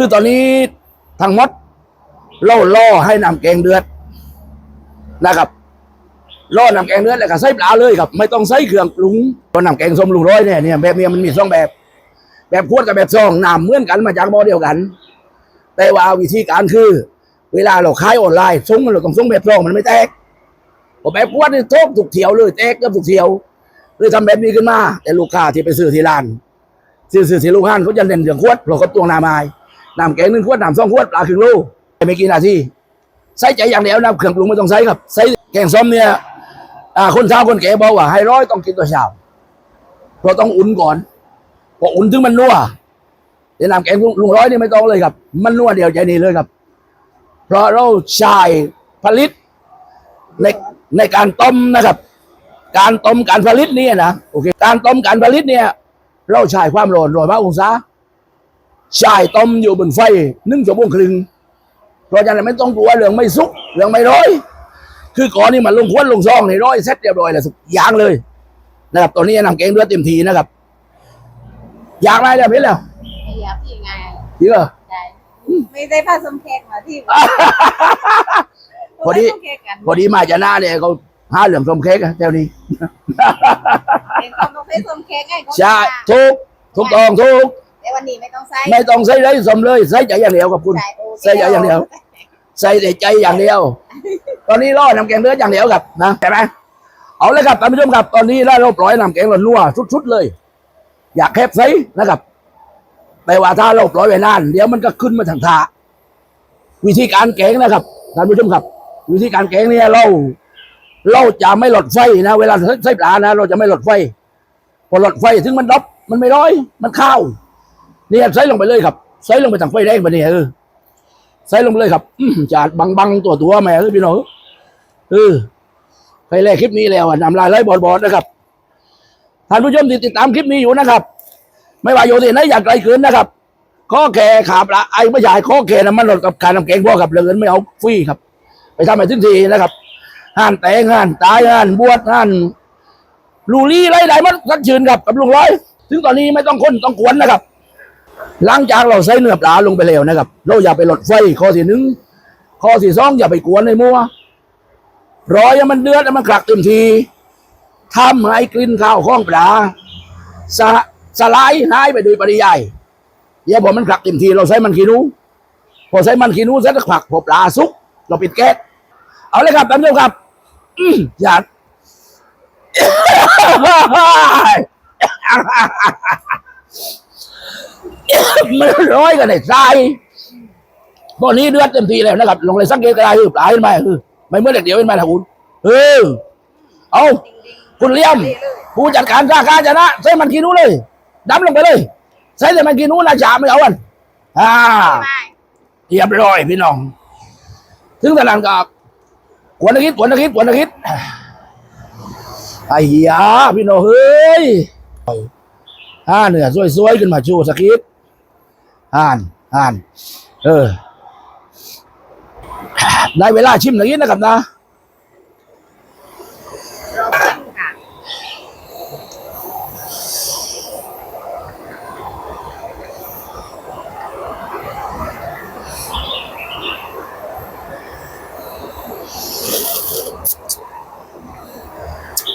คือตอนนี้ทั้งมดเราล่อให้น้ำแกงเดือดนะครับล่อน้ำแกงเดือดแล้วก็ใส่ปลาเลยครับ ไม่ต้องใส่เครื่องปรุงเพราะน้ำแกงส้มลุงร้อยเนี่ยเนี่ยแบบเนี้ยมันมีสองแบบ แบบขวดกับแบบซองน้ำเหมือนกันมาจากบ่อเดียวกัน แต่ว่าวิธีการคือ เวลาเราขายออนไลน์ส่งเราต้องส่งแบบซองมันไม่แตกพอแบบขวดนี่โทกถูกเที่ยวเลยแตกก็ถูกเที่ยวเลยทำแบบนี้ขึ้นมา แต่ลูกค้าที่ไปซื้อที่ร้านซื้อซื้อที่ลูกค้านเขาจะเน้นเรื่องขวดเพราะเขาตวงน้ำไม้ น้ำแกงหนึ่งขวดน้ำสองขวดปลาครึ่งโลไม่กี่นาทีใส่ใจอย่างเดียวนะเครื่องปรุงไม่ต้องใส่ครับใส่แกงส้มเนี่ยคนเช้าคนแก่บอกว่าให้ร้อยต้องกินตัวเช้าเพราะต้องอุ่นก่อนพออุ่นถึงมันนัวแต่น้ำแกงลุงร้อยนี่ไม่ต้องเลยครับ มันนัวเดียวใจนี้เลยครับ เพราะเราใช้ผลิตในในการต้มนะครับ การต้มการผลิตเนี่ยนะโอเคการต้มการผลิตเนี่ย เราใช้ความร้อนร้อยมากองศา ใช้ต้มอยู่บนไฟหนึ่งชั่วโมงครึ่งเพราะฉะนั้นไม่ต้องกลัวเรื่องไม่สุกเรื่องไม่ร้อย คือก่อนนี่มันลงควนลงซองในร้อยเซ็ตเรียบร้อยแล้วสุกยางเลยนะครับตอนนี้นำเกงเลือดเต็มทีนะครับ อยากได้แล้วเพี่แล้วไม่อยากที่ไงเยอะใช่ไม่ได้พาสมเค้กมาที่พอดีส้มเค้กกันพอดีมาจะหน้าเนี่ยเขาห้าเหลืองส้มเค้กอะแถวนี้เห็นคนต้องใช้ส้มเค้กไงเขาใช่ทุกทุกตองทุก แต่วันนี้ไม่ต้องใส่ไม่ต้องใส่ไรสมเลยใส่ใจอย่างเดียวกับคุณ ใส่โอเคใส่อย่างเดียว ใส่แต่ใจอย่างเดียว ตอนนี้รอน้ำแกงเลือดอย่างเดียวครับนะใช่ไหมเอาเลยครับท่านผู้ชมครับ ตอนนี้เราปล่อยน้ำแกงเรานัวชุดๆเลย อยากแคบใสนะครับแต่ว่าถ้าเราปล่อยไว้นานเดี๋ยวมันก็ขึ้นมาทางทาวิธีการแกงนะครับท่านผู้ชมครับ วิธีการแกงเนี่ยเรา เราจะไม่หลดไฟนะ เวลาใส่ปลานะ เราจะไม่หลดไฟพอหลดไฟถึงมันดบมันไม่ร้อย มันข้าว นี่ยใส่ลงไปเลยครับใส่ลงไปทางไฟแดงไปเนี่ยเออใส่ลงไปเลยครับอืจาดบังบังตัวตัวแม่เอ้ยพี่น้องเออใครแรกคลิปนี้แล้วอะนำลายไล่บอดบอดนะครับท่านผู้ชมที่ติดตามคลิปนี้อยู่นะครับ ไม่ว่าอยู่ที่ไหนอยากไกลเกินนะครับข้อแข่ขาปลาไอ้ไม่ใช่ข้อแข่น้ำมันลดกับการนำแกงพ่อกับเหลือเงินไม่เอาฟรีครับ ไปทำให้ถึงทีนะครับห่านแตงห่านตายห่านบวชห่านลูลี่ไรไหนมันสักชืนครับกับลุงร้อย ถึงตอนนี้ไม่ต้องค้นต้องกวนนะครับ หลังจากเราใส่เนื้อปลาลงไปแล้วนะครับ เราอย่าไปหลดไฟข้อที่หนึ่งข้อที่สองอย่าไปกวนในมัวรอให้มันเดือดแล้วมันกลักเต็มทีทำให้กลิ่นข้าวข้องปลาสะสลายหายไปโดยปริยายเดี๋ยวพอมันกลักเต็มที เราใส่มันขี้นูพอใส่มันขี้นูเสร็จแล้วผักพอปลาสุก เราปิดแก๊สเอาเลยครับท่านผู้ชมครับอืมอย่า มันร้อยกันในทรายตอนนี้เดือดเต็มทีแล้วนะครับลงเลยสังเกตกระไรคือปลายขึ้นมาคือไม่เมื่อเด็กเดียวเป็นมาทางคุณเออเอาคุณเลี้ยมผู้จัดการสาขาชนะใส่มันกินนู้นเลยดำลงไปเลยใส่แต่มันกินนู้นนะจ่าไม่เอาอันอ่าเรียบร้อยพี่น้อง ถึงตลาดกับกวนนักคิดกวนนักคิดกวนนักคิดไอ้ยาพี่น้องเฮ้ยอ่าเหนือสวยๆขึ้นมาชูสกิด อ่าน อ่าน เออ ได้เวลาชิมนักคิดนะครับนะรอบชิมค่ะ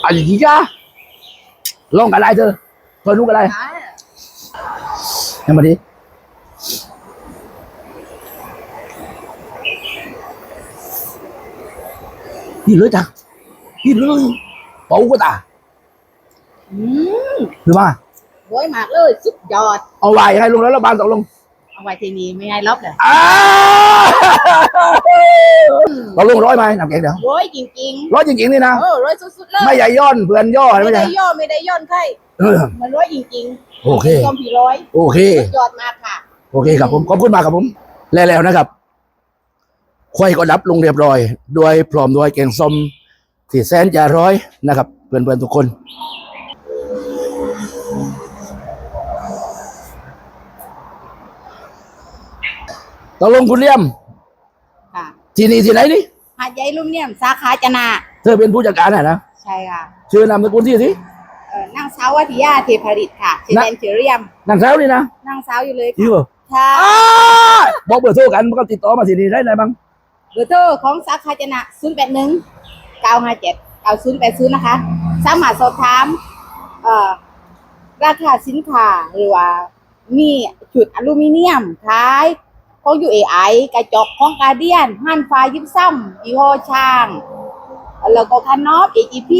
อันนี้จ้าลองกันอะไรเธอเธอนุกอะไรอ่ายังมาดิ นี่เลยจ้ะนี่เลยเป๋าก็ตาอืมหรือว่าโวยมากเลย สุดยอด เอาไว้ให้ลงแล้วระบานตกลง เอาไว้ที่นี่ไม่ให้ลบเลยอ้าตกลงร้อยไหมน้ำแกงเดี๋ยวโวยจริงร้อยจริงๆนี่นะ ๆเออโวยสุดๆเลย ไม่ใหญ่ย่อนเพื่อนย่อไม่ไม่ใช่ได้ย่อไม่ได้ย่อนใครเออ มันโวยจริงๆโอเคต้มผีร้อยโอเค สุดยอดมากค่ะ โอเคครับผม ขอบคุณมากครับผม แล้วๆนะครับ ควายก็ดับลงเรียบร้อย ด้วยพร้อมด้วยแกงส้มที่แสนจะร้อยนะครับ เพื่อนๆทุกคนตกลงคุณเลี่ยมค่ะที่นี่ที่ไหนนี่หาดใหญ่ลุ่มเนี่ยมสาขาจนาเธอเป็นผู้จัดการน่ะนะใช่ค่ะชื่อนามสกุลที่สิ เออนางสาววัทยาเทพริตค่ะชื่อนะ เล่นชื่อเรียมนางสาวนี่นะนางสาวอยู่เลยยี่ค่ะห้อแทค่ะอ้าบอกเบอร์โทรกันมันก็ติดต่อมาที่นี่ได้เลยบ้าง เบอร์โทรของสาขาจนะ 0 8 1 9 5 7 9 0 8 0 นะคะ สามารถสอบถามราคาสินค้าหรือว่ามีจุดอลูมิเนียมขายของ UAI กระจกของกาเดียนหันฟ้ายิบซ้ำยี่ห้อช่าง แล้วก็คันนอฟ AGP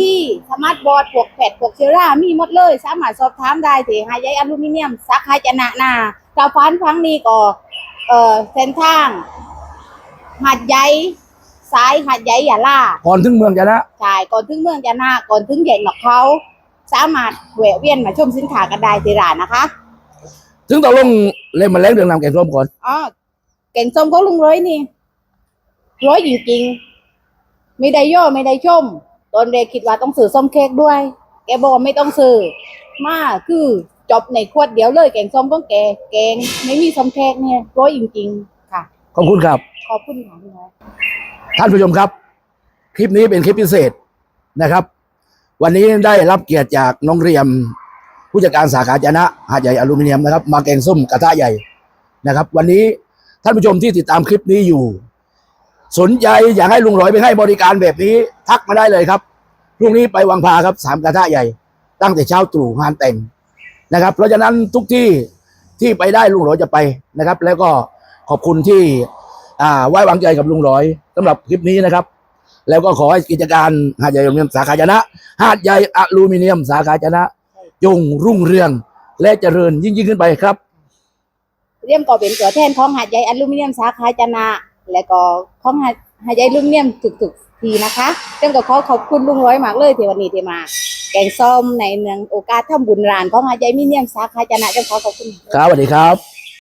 สมาร์ทบอร์ดพวกแผดพวกเชรามีหมดเลย สามารถสอบถามได้ที่หายายอลูมิเนียมสาขาจนะนากาฟันครั้งนี้ก็เออเส้นทาง หาดใหญ่ซ้ายหาดใหญ่ยาล่าก่อนถึงเมืองจะนะใช่ก่อนถึงเมืองจนะก่อนถึงใหญ่หนอกเขาสามารถแวะเวียนมาชมสินค้ากันได้ที่ร้านนะคะถึงตกลงเล่นมาแรงเรื่องนำแกงส้มก่อนอ๋อเก่งส้มของลุงร้อยนี่ร้อยจริงๆไม่ได้ย่อไม่ได้ชม ตอนเด็กคิดว่าต้องซื้อส้มเค้กด้วย แกบอกว่าไม่ต้องซื้อมาคือจบในขวดเดียวเลยแกงส้มของแกแกงไม่มีส้มเค้กเนี่ยร้อยจริงๆค่ะ ขอบคุณครับ ขอบคุณค่ะพี่น้อยท่านผู้ชมครับ คลิปนี้เป็นคลิปพิเศษนะครับ วันนี้ได้รับเกียรติจากน้องเรียม ผู้จัดการสาขาจนะหาดใหญ่อลูมิเนียมนะครับ มาแกงส้มกระทะใหญ่นะครับ วันนี้ท่านผู้ชมที่ติดตามคลิปนี้อยู่ สนใจอยากให้ลุงร้อยไปให้บริการแบบนี้ ทักมาได้เลยครับพรุ่งนี้ไปวังพาครับสามกระทะใหญ่ ตั้งแต่เช้าตรู่งานแต่งนะครับ เพราะฉะนั้นทุกที่ที่ไปได้ลุงร้อยจะไปนะครับ แล้วก็ ขอบคุณที่อ่าไว้วางใจกับลุงร้อยสำหรับคลิปนี้นะครับ แล้วก็ขอให้กิจการหาดใหญ่อลูมิเนียมสาขาจนะ หาดใหญ่อลูมิเนียมสาขาจนะจงรุ่งเรืองและเจริญยิ่งยิ่งขึ้นไปครับเรียมก็เป็นตัวแทนของหาดใหญ่อลูมิเนียมสาขาจนะ และก็ของหาดหาดใหญ่อลูมิเนียมทุกๆทีนะคะเรียมก็ขอขอบคุณลุงร้อยมากเลยที่วันนี้ที่มาแกงส้มในเนืองโอกาสทำบุญร้านของหาดใหญ่อลูมิเนียมสาขาจนะเรียมขอขอบคุณครับสวัสดีครับ